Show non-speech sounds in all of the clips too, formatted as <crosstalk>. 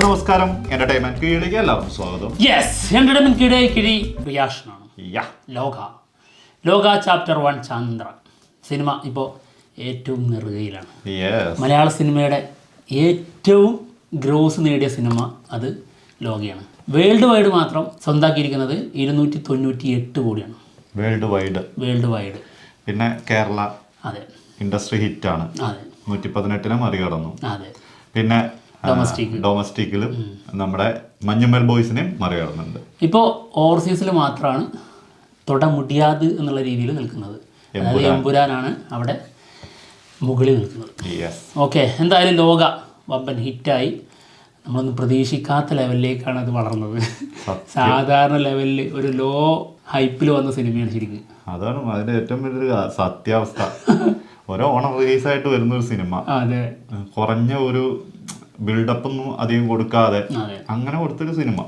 എല്ലാവർക്കും നമസ്കാരം. എന്റർടൈൻമെന്റ് കീഴിലേക്ക് എല്ലാവർക്കും സ്വാഗതം. യെസ് എന്റർടൈൻമെന്റ് കിഴി കിഴി റിയാക്ഷനാണ് യാ. ലോക. ലോക ചാപ്റ്റർ വൺ ചന്ദ്ര. സിനിമ ഇപ്പോൾ ഏറ്റവും നെറുകയിലാണ്. യെസ് മലയാള സിനിമയുടെ ഏറ്റവും ഗ്രോസ് നേടിയ സിനിമ അത് ലോകയാണ്. വേൾഡ് വൈഡ് മാത്രം സ്വന്താക്കിയിരിക്കുന്നത് ഇരുന്നൂറ്റി തൊണ്ണൂറ്റി എട്ട് കോടിയാണ്. വേൾഡ് വൈഡ് വേൾഡ് വൈഡ് പിന്നെ കേരള അതെ. ഇൻഡസ്ട്രി ഹിറ്റ് ആണ്. അതെ. നൂറ്റി പതിനെട്ടിനെ മറികടന്നു. അതെ. പിന്നെ. ഡൊമസ്റ്റിക്കിലും നമ്മുടെ മഞ്ഞുമൽ ബോയ്സിനെയും മറികടന്നുണ്ട്. ഇപ്പോൾ ഓവർസീസിൽ മാത്രമാണ് തൊട മുടിയാത് എന്നുള്ള രീതിയിൽ നിൽക്കുന്നത്. അതായത് എമ്പുരാനാണ് അവിടെ മുകളിൽ നിൽക്കുന്നത്. ഓക്കെ എന്തായാലും ലോക വമ്പൻ ഹിറ്റായി. നമ്മളൊന്നും പ്രതീക്ഷിക്കാത്ത ലെവലിലേക്കാണ് അത് വളർന്നത്. സാധാരണ ലെവലിൽ ഒരു ലോ ഹൈപ്പിൽ വന്ന സിനിമയാണ് ശരിക്കും. അതാണ് അതിന്റെ ഏറ്റവും വലിയൊരു സത്യാവസ്ഥ. <laughs> ഓരോ ഓണം റിലീസായിട്ട് വരുന്ന ഒരു സിനിമ. അതെ. കുറഞ്ഞ ഒരു ബിൽഡപ്പ് ഒന്നും അധികം കൊടുക്കാതെ അങ്ങനെ കൊടുത്തൊരു സിനിമ.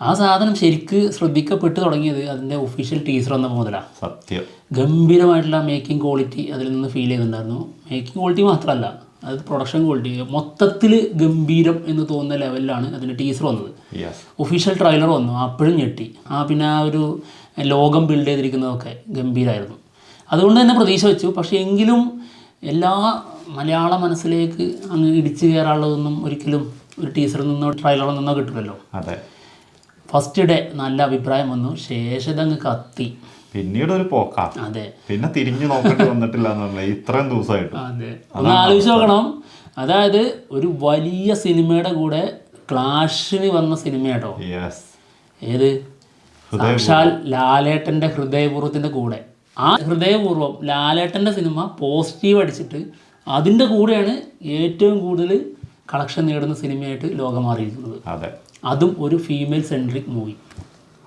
ആ സാധനം ശരിക്ക് ശ്രദ്ധിക്കപ്പെട്ട് തുടങ്ങിയത് അതിന്റെ ഒഫീഷ്യൽ ടീസർ എന്ന മുതലാണ് സത്യം. ഗംഭീരമായിട്ടുള്ള മേക്കിംഗ് ക്വാളിറ്റി അതിൽ നിന്ന് ഫീൽ ചെയ്യുന്നുണ്ടായിരുന്നു മേക്കിംഗ് ക്വാളിറ്റി മാത്രമല്ല അത് പ്രൊഡക്ഷൻ ക്വാളിറ്റി മൊത്തത്തിൽ ഗംഭീരം എന്ന് തോന്നുന്ന ലെവലിലാണ് അതിന്റെ ടീസർ വന്നത്. ഒഫീഷ്യൽ ട്രെയിലർ വന്നു അപ്പോഴും ഞെട്ടി. ആ പിന്നെ ആ ഒരു ലോകം ബിൽഡ് ചെയ്തിരിക്കുന്നതൊക്കെ ഗംഭീരമായിരുന്നു അതുകൊണ്ട് തന്നെ പ്രതീക്ഷ വെച്ചു. പക്ഷേ എങ്കിലും എല്ലാ മലയാള മനസ്സിലേക്ക് അങ്ങ് ഇടിച്ചു കയറാനുള്ളതൊന്നും ഒരിക്കലും ഒരു ടീച്ചറിൽ നിന്നോ ട്രയലറിൽ നിന്നോ കിട്ടില്ലല്ലോ അതെ. ഫസ്റ്റ് ഡേ നല്ല അഭിപ്രായം വന്നു. ശേഷം അങ്ങ് കത്തി. പിന്നീട് ഒരു പോക്കാ. അതെ. പിന്നെ തിരിഞ്ഞു നോക്കേണ്ടി വന്നിട്ടില്ല ഇത്രയും ദിവസമായിട്ട്. അതെ. ഒന്ന് ആലോചിച്ച് നോക്കണം. അതായത് ഒരു വലിയ സിനിമയുടെ കൂടെ ക്ലാഷിന് വന്ന സിനിമയാട്ടോ. യെസ് ഏത്? സാക്ഷാൽ ലാലേട്ടന്റെ ഹൃദയപൂർവത്തിന്റെ കൂടെ. ആ ഹൃദയപൂർവം ലാലേട്ടന്റെ സിനിമ പോസിറ്റീവ് അടിച്ചിട്ട് അതിന്റെ കൂടെയാണ് ഏറ്റവും കൂടുതൽ കളക്ഷൻ നേടുന്ന സിനിമയായിട്ട് ലോകം മാറിയിരിക്കുന്നത്. അതെ. അതും ഒരു ഫീമെയിൽ സെൻട്രിക് മൂവി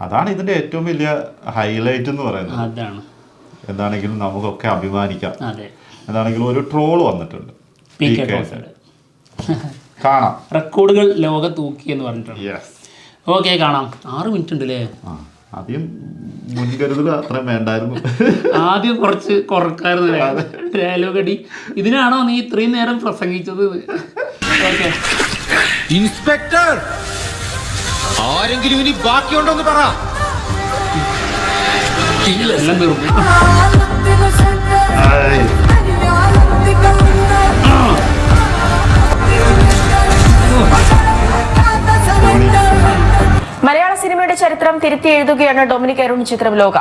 അതാണ് ഇതിന്റെ ഏറ്റവും വലിയ ഹൈലൈറ്റ് എന്ന് പറയുന്നത്. അതാണ്. എന്താണെങ്കിലും നമുക്കൊക്കെ അഭിമാനിക്കാം. അതെ. എന്താണെങ്കിലും ഒരു ട്രോൾ വന്നിട്ടുണ്ട്. കാണാം. റെക്കോർഡുകൾ ലോകത്തൂക്കി എന്ന് പറഞ്ഞിട്ടുണ്ട്. ഓക്കെ കാണാം. ആറ് മിനിറ്റ് ഉണ്ട് അല്ലേ ആദ്യം മുൻകരുതൽ അത്രയും വേണ്ടായിരുന്നു. ആദ്യം കുറച്ച് കുറക്കായിരുന്നു ഡയലോഗ് ഇതിനാണോ നീ ഇത്രയും നേരം പ്രസംഗിച്ചത്? ഓക്കെ. ഇൻസ്പെക്ടർ! ആരെങ്കിലും ഇനി ബാക്കിയുണ്ടോന്ന് പറ. എല്ലാം തീർന്നു. ആയ്. മലയാള സിനിമയുടെ ചരിത്രം തിരുത്തി എഴുതുകയാണ് ഡൊമിനിക് അരുൺ ചിത്രം ലോക.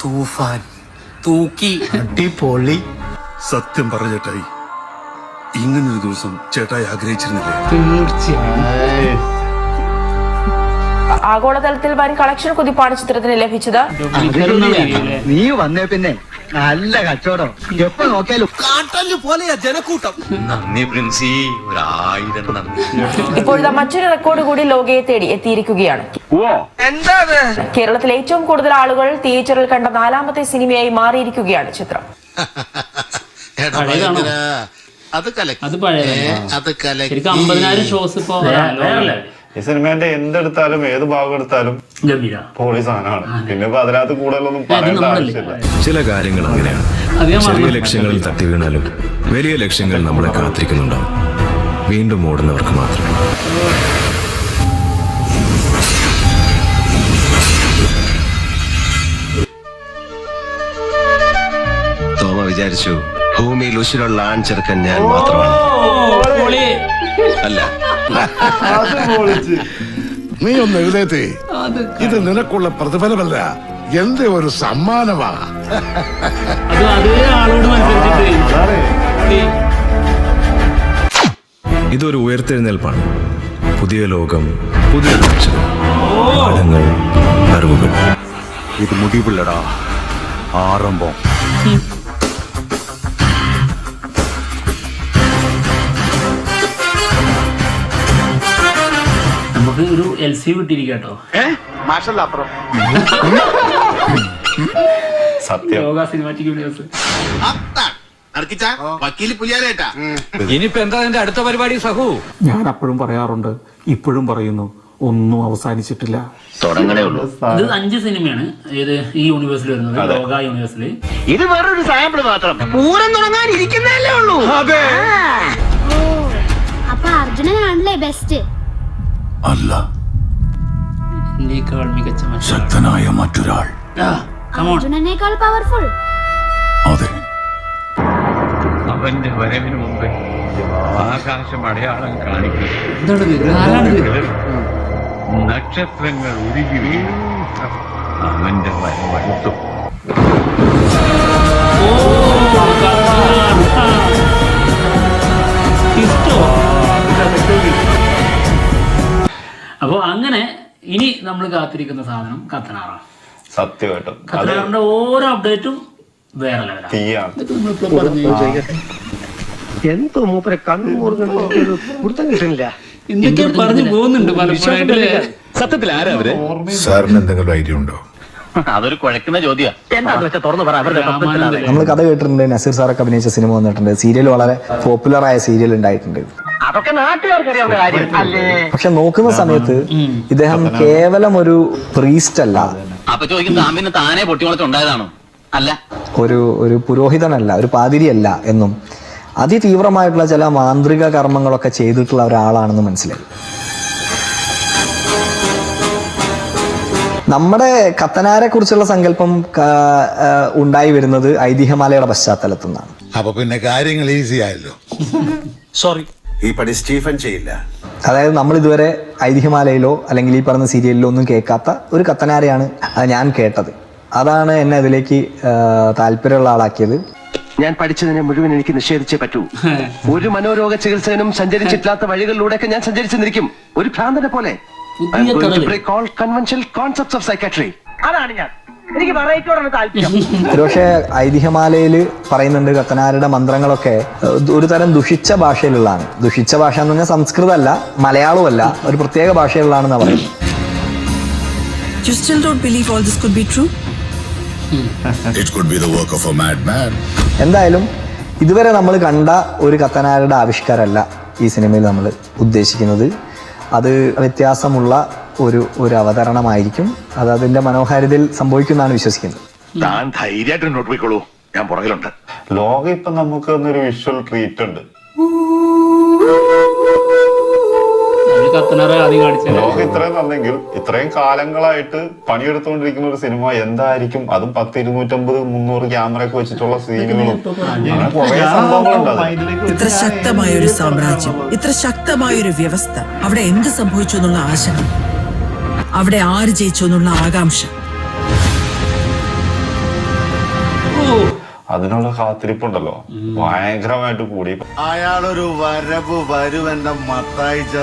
തൂഫാൻ തൂക്കി. അടിപൊളി. സത്യം പറഞ്ഞ ചേട്ടായി ഇങ്ങനൊരു ദിവസം ചേട്ടായി ആഗ്രഹിച്ചിരുന്നില്ലേ? തീർച്ചയായും. ആഗോളതലത്തിൽ വൻ കളക്ഷൻ കുതിപ്പാണ് ചിത്രത്തിന് ലഭിച്ചത്. നീ വന്നേ പിന്നെ നല്ല കച്ചവടം. എപ്പോ നോക്കിയാലും പോലെയാ ജനക്കൂട്ടം. നന്ദി പ്രിൻസി ഒരായിരം നന്ദി. ഇപ്പോഴത്തെ മറ്റൊരു റെക്കോർഡ് കൂടി ലോകയെ തേടി എത്തിയിരിക്കുകയാണ്. കേരളത്തിലെ ഏറ്റവും കൂടുതൽ ആളുകൾ തിയേറ്ററിൽ കണ്ട നാലാമത്തെ സിനിമയായി മാറിയിരിക്കുകയാണ് ചിത്രം? അത് കലക്കി. അത് പഴയ അത് കലക്കി. അമ്പതിനായിരം ഷോസ് ഇപ്പോ ഈ സിനിമേന്റെ എന്തെടുത്താലും ഏത് ഭാഗം എടുത്താലും പോളി പൊളി സാധനമാണ്. പിന്നെ ഇപ്പൊ അതിനകത്ത് കൂടുതലൊന്നും പറയേണ്ട ആവശ്യമില്ല. ചില കാര്യങ്ങൾ അങ്ങനെയാണ്. ചെറിയ. ലക്ഷ്യങ്ങളിൽ തട്ടി വീണാലും വലിയ ലക്ഷ്യങ്ങൾ നമ്മളെ കാത്തിരിക്കുന്നുണ്ടാവും. വീണ്ടും ഓടുന്നവർക്ക് മാത്രം. തോമ വിചാരിച്ചു ഭൂമിയിൽ ഉശിരുള്ള ആൺചെറുക്കൻ ഞാൻ മാത്രമാണ്. പൊളി. അല്ല നീ ഒന്ന് എഴുതേത്തേ ഇത് നിനക്കുള്ള പ്രതിഫലമല്ല എന്റെ ഒരു സമ്മാനമാ. അത് ആളോട്. ഇതൊരു ഉയർത്തെഴുന്നേൽപ്പാണ്. പുതിയ ലോകം പുതിയ പാഠങ്ങൾ അറിവുകൾ ഇത് മുടിവുള്ളടാ ആരംഭം നമുക്ക് ഒരു എൽ സി കിട്ടിയിരിക്കട്ടോ സത്യം. യോഗ സിനിമാറ്റിക് യൂണിവേഴ്സ് ഇനിയിപ്പോ എന്താ നിന്റെ അടുത്ത പരിപാടി സഹു? ഞാൻ അപ്പോഴും പറയാറുണ്ട് ഇപ്പോഴും പറയുന്നു ഒന്നും അവസാനിച്ചിട്ടില്ല. തുടങ്ങണേ ഉള്ളൂ. ഇത് അഞ്ച് സിനിമയാണ് ഏത് ഈ യൂണിവേഴ്സിൽ വരുന്നത് യോഗ യൂണിവേഴ്സിൽ ഇത് വേറൊരു സാമ്പിൾ മാത്രം. പൂരം തുടങ്ങാൻ ഇരിക്കുന്നതല്ലേ ഉള്ളൂ അപ്പൊ അർജുനനാണല്ലേ ബെസ്റ്റ് അല്ല. ശക്തനായ മറ്റൊരാൾ. അർജുനനേക്കാൾ പവർഫുൾ അതെ. അവന്റെ വരവിന് മുമ്പേ ആകാശം അടയാളം കാണിക്കും. നക്ഷത്രങ്ങൾ ഉരുകി വീഴും. അവന്റെ വരവടുത്തു അപ്പോൾ അങ്ങനെ ഇനി നമ്മൾ കാത്തിരിക്കുന്ന സാധനം കത്തനാറാണ് സത്യമായിട്ടും. കത്തനാറിന്റെ ഓരോ അപ്ഡേറ്റും വേറെ എന്തോ മൂപ്പരെ കിട്ടുന്നില്ല. എന്തൊക്കെ പറഞ്ഞു പോകുന്നുണ്ട് സത്യത്തിൽ ആരാ അവർ? സാറിന് എന്തെങ്കിലും ഐഡിയ ഉണ്ടോ? അതൊരു കുഴക്കുന്ന ചോദ്യം. നമ്മൾ കഥ കേട്ടിട്ടുണ്ട് നസീർ സാറൊക്കെ അഭിനയിച്ച സിനിമ വന്നിട്ടുണ്ട്. സീരിയൽ വളരെ പോപ്പുലർ ആയ സീരിയൽ ഉണ്ടായിട്ടുണ്ട്. അതൊക്കെ നാട്ടുകാർക്കറിയാവുന്ന കാര്യം അല്ലേ? പക്ഷെ നോക്കുന്ന സമയത്ത് ഇദ്ദേഹം കേവലം ഒരു പ്രീസ്റ്റ് അല്ല. അപ്പൊ ചോദിക്കും താമിന് താനെ പൊട്ടിമുളച്ചുണ്ടായതാണോ? അല്ല. ഒരു ഒരു പുരോഹിതനല്ല ഒരു പാതിരിയല്ല എന്നും. അതിതീവ്രമായിട്ടുള്ള ചില മാന്ത്രിക കർമ്മങ്ങളൊക്കെ ചെയ്തിട്ടുള്ള ഒരാളാണെന്ന് മനസ്സിലായി. നമ്മുടെ കത്തനാരെ കുറിച്ചുള്ള സങ്കല്പം ഉണ്ടായി വരുന്നത് ഐതിഹ്യമാലയുടെ പശ്ചാത്തലത്തു നിന്നാണ്. അപ്പൊ പിന്നെ കാര്യങ്ങൾ ഈസി ആയല്ലോ. സോറി ഈ പണി സ്റ്റീഫൻ ചെയ്യില്ല. അതായത് നമ്മൾ ഇതുവരെ ഐതിഹ്യമാലയിലോ അല്ലെങ്കിൽ ഈ പറഞ്ഞ സീരിയലിലോ ഒന്നും കേൾക്കാത്ത ഒരു കത്തനാരയാണ് അത് ഞാൻ കേട്ടത്. അതാണ് എന്നെ അതിലേക്ക് താല്പര്യമുള്ള ആളാക്കിയത്. ഞാൻ പഠിച്ചതിനെ മുഴുവൻ എനിക്ക് നിഷേധിച്ചേ പറ്റൂ. ഒരു മനോരോഗ ചികിത്സകനും സഞ്ചരിച്ചിട്ടില്ലാത്ത വഴികളിലൂടെയൊക്കെ ഞാൻ സഞ്ചരിച്ചെന്നിരിക്കും ഒരു ഭ്രാന്തനെ പോലെ. പുതിയ അതാണ് ഞാൻ. എനിക്ക് വെറൈറ്റിയോടാണ് താല്പര്യം. <laughs> ഒരുപക്ഷെ ഐതിഹ്യമാലയിൽ പറയുന്നുണ്ട് കത്തനാരുടെ മന്ത്രങ്ങളൊക്കെ ഒരു തരം ദുഷിച്ച ഭാഷയിലുള്ളതാണ്. ദുഷിച്ച ഭാഷ എന്ന് പറഞ്ഞാൽ സംസ്കൃതമല്ല മലയാളമല്ല ഒരു പ്രത്യേക ഭാഷയിലുള്ളതാണെന്ന് പറയുന്നത്. You still don't believe all this could be true? It could be the work of a mad man എന്തായാലും ഇതുവരെ നമ്മൾ കണ്ട ഒരു കത്തനാരുടെ ആവിഷ്കാരമല്ല ഈ സിനിമയിൽ നമ്മൾ ഉദ്ദേശിക്കുന്നത്. അത് വ്യത്യാസമുള്ള ഒരു ഒരു അവതരണമായിരിക്കും. അത് അതിന്റെ മനോഹാരിതയിൽ സംഭവിക്കുന്നതാണ് വിശ്വസിക്കുന്നത്. താൻ ധൈര്യമായിട്ട് മുന്നോട്ട് പോയിക്കോളൂ. ഞാൻ പുറകിലുണ്ട്. ലോകം ഇപ്പൊ നമുക്ക് വിഷ്വൽ ട്രീറ്റ് ഉണ്ട്. കത്തനാറെ ആദ്യം കാണിച്ചത് ലോകം ഇത്രയും തന്നെങ്കിൽ ഇത്രയും കാലങ്ങളായിട്ട് പണിയെടുത്തുകൊണ്ടിരിക്കുന്ന ഒരു സിനിമ എന്തായിരിക്കും? അതും പത്ത് ഇരുന്നൂറ്റമ്പത് മുന്നൂറ് ക്യാമറ ഒക്കെ വെച്ചിട്ടുള്ള സീനുകളും അങ്ങനെ കുറെ സംഭവങ്ങളുണ്ട് അത്. ഇത്ര ശക്തമായ ഒരു സാമ്രാജ്യം ഇത്ര ശക്തമായ ഒരു വ്യവസ്ഥ അവിടെ എന്ത് സംഭവിച്ചു എന്നുള്ള ആശങ്ക? അവിടെ ആര് ജയിച്ചു എന്നുള്ള ആകാംക്ഷ? അതിനുള്ള കാത്തിരിപ്പുണ്ടല്ലോ. ഭയങ്കരമായിട്ട് കൂടി. അയാളൊരു വരവ് വരുമെന്റെ മത്തായിച്ച.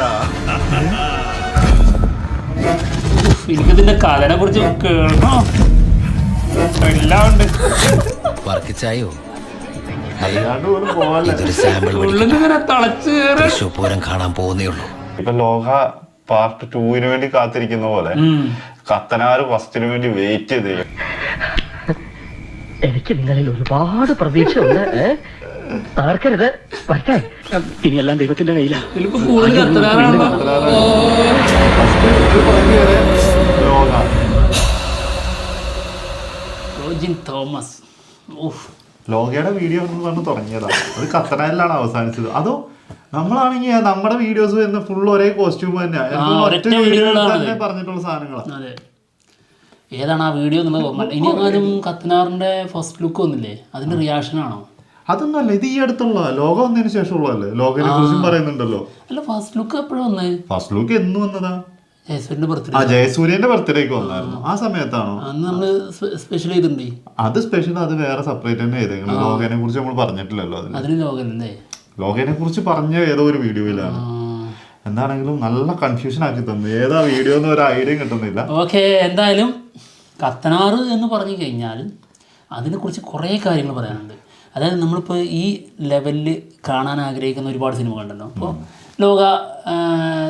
എനിക്കിതിന്റെ കഥനെ കുറിച്ച് കേൾക്കണോ? എല്ലാം ഉണ്ട് വർക്കിച്ചായോ ഇതൊരു സാമ്പിൾ പൂരം കാണാൻ പോകുന്നേ ഉള്ളൂ. ഇപ്പൊ ലോക പാർട്ട് ടൂവിന് വേണ്ടി കാത്തിരിക്കുന്ന പോലെ കത്തനാർ ഫസ്റ്റിന് വേണ്ടി വെയിറ്റ് ചെയ്ത് എനിക്ക് നിങ്ങളിൽ ഒരുപാട് പ്രതീക്ഷയുണ്ട്. തകർക്കരുത്. വരട്ടെ. ഇനിയെല്ലാം ദൈവത്തിന്റെ കയ്യിലാണ് റോജിൻ തോമസ്. ഓഹ് ലോകയുടെ വീഡിയോ എന്ന് പറഞ്ഞ് തുടങ്ങിയതാണ് അത് കത്തനാലിലാണ് അവസാനിച്ചത്. അതോ നമ്മളാണെങ്കിൽ നമ്മുടെ വീഡിയോസ് വരുന്ന ഫുൾ ഒരേ കോസ്റ്റ്യൂം തന്നെ ഒരൊറ്റ ഒറ്റ വീഡിയോ തന്നെ പറഞ്ഞിട്ടുള്ള സാധനങ്ങളാണ് അതെ. ഏതാണ് ആ വീഡിയോ എന്നുള്ളത് ഇനി ആരും കത്തനാറിന്റെ ഫസ്റ്റ് ലുക്ക് ഒന്നില്ലേ അതിന്റെ റിയാക്ഷൻ ആണോ? അതൊന്നല്ല ഇത് ഈ അടുത്തുള്ള ലോകം വന്നതിന് ശേഷമുള്ളതല്ലേ? ലോകനെ കുറിച്ചും പറയുന്നുണ്ടല്ലോ. അല്ല ഫസ്റ്റ് ലുക്ക് എപ്പോഴും വന്നേ? ഫസ്റ്റ് ലുക്ക് എന്ന് വന്നതാ. ബർത്ത്ഡേ ആ ജയസൂര്യന്റെ ബർത്ത്ഡേക്ക് വന്നായിരുന്നു. ആ. സമയത്താണോ? അന്ന് നമ്മൾ സ്പെഷ്യൽ ചെയ്തിട്ടുണ്ട് അത് സ്പെഷ്യൽ അത് വേറെ സെപ്പറേറ്റ് തന്നെ ചെയ്തേക്കണം. ലോകനെ കുറിച്ച് നമ്മൾ പറഞ്ഞിട്ടില്ലല്ലോ അതിന് ലോകനല്ലേ ലോകനെ കുറിച്ച് പറഞ്ഞ ഏതോ ഒരു വീഡിയോയിലാണ്. എന്താണെങ്കിലും നല്ല കൺഫ്യൂഷൻ ആക്കി തന്നു. ഏതാ വീഡിയോ എന്ന് ഒരു ഐഡിയ കിട്ടുന്നില്ല. ഓക്കെ എന്തായാലും കത്തനാറ് എന്ന് പറഞ്ഞു കഴിഞ്ഞാൽ അതിനെക്കുറിച്ച് കുറേ കാര്യങ്ങൾ പറയാനുണ്ട്. അതായത് നമ്മളിപ്പോൾ ഈ ലെവലിൽ കാണാൻ ആഗ്രഹിക്കുന്ന ഒരുപാട് സിനിമകളുണ്ടല്ലോ അപ്പോൾ ലോക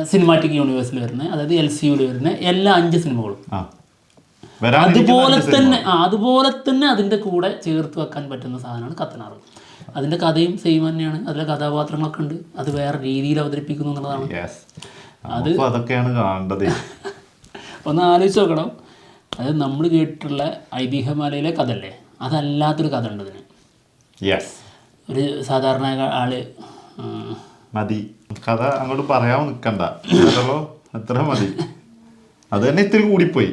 സിനിമാറ്റിക് യൂണിവേഴ്സിൽ വരുന്ന അതായത് എൽ സി യുവിൽ വരുന്ന എല്ലാ അഞ്ച് സിനിമകളും. അതുപോലെ തന്നെ അതുപോലെ തന്നെ അതിന്റെ കൂടെ ചേർത്ത് വെക്കാൻ പറ്റുന്ന സാധനമാണ് കത്തനാറ്. അതിന്റെ കഥയും സെയിം തന്നെയാണ്. അതിലെ കഥാപാത്രങ്ങളൊക്കെ ഉണ്ട്. അത് വേറെ രീതിയിൽ അവതരിപ്പിക്കുന്നു എന്നുള്ളതാണ്. അത് അതൊക്കെയാണ് കാണേണ്ടത്. <laughs> ഒന്ന് ആലോചിച്ച് നോക്കണം. അതായത് നമ്മൾ കേട്ടിട്ടുള്ള ഐതിഹ്യമാലയിലെ കഥല്ലേ അതല്ലാത്തൊരു കഥ ഉണ്ട് ഇതിന് യെസ് ഒരു സാധാരണ ആൾ മതി. കഥ അങ്ങോട്ട് പറയാൻ നിൽക്കണ്ട അത്ര മതി. അത് തന്നെ ഇത്തിരി കൂടിപ്പോയി.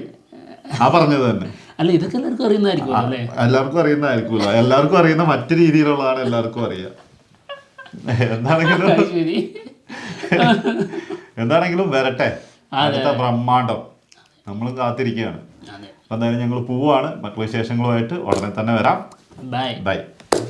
ആ പറഞ്ഞത് തന്നെ. അല്ല ഇതൊക്കെ എല്ലാവർക്കും അറിയുന്നതായിരിക്കും അല്ലേ? എല്ലാവർക്കും അറിയുന്നതായിരിക്കുമല്ലോ. എല്ലാവർക്കും അറിയുന്ന മറ്റു രീതിയിലുള്ളതാണ് എല്ലാവർക്കും അറിയാം എന്താണെങ്കിലും എന്താണെങ്കിലും വരട്ടെ. ബ്രഹ്മാണ്ടം. നമ്മളും കാത്തിരിക്കുകയാണ്. അതെ. അപ്പം എന്തായാലും ഞങ്ങൾ പോവാണ്. മറ്റു വിശേഷങ്ങളുമായിട്ട് ഉടനെ തന്നെ വരാം. Bye bye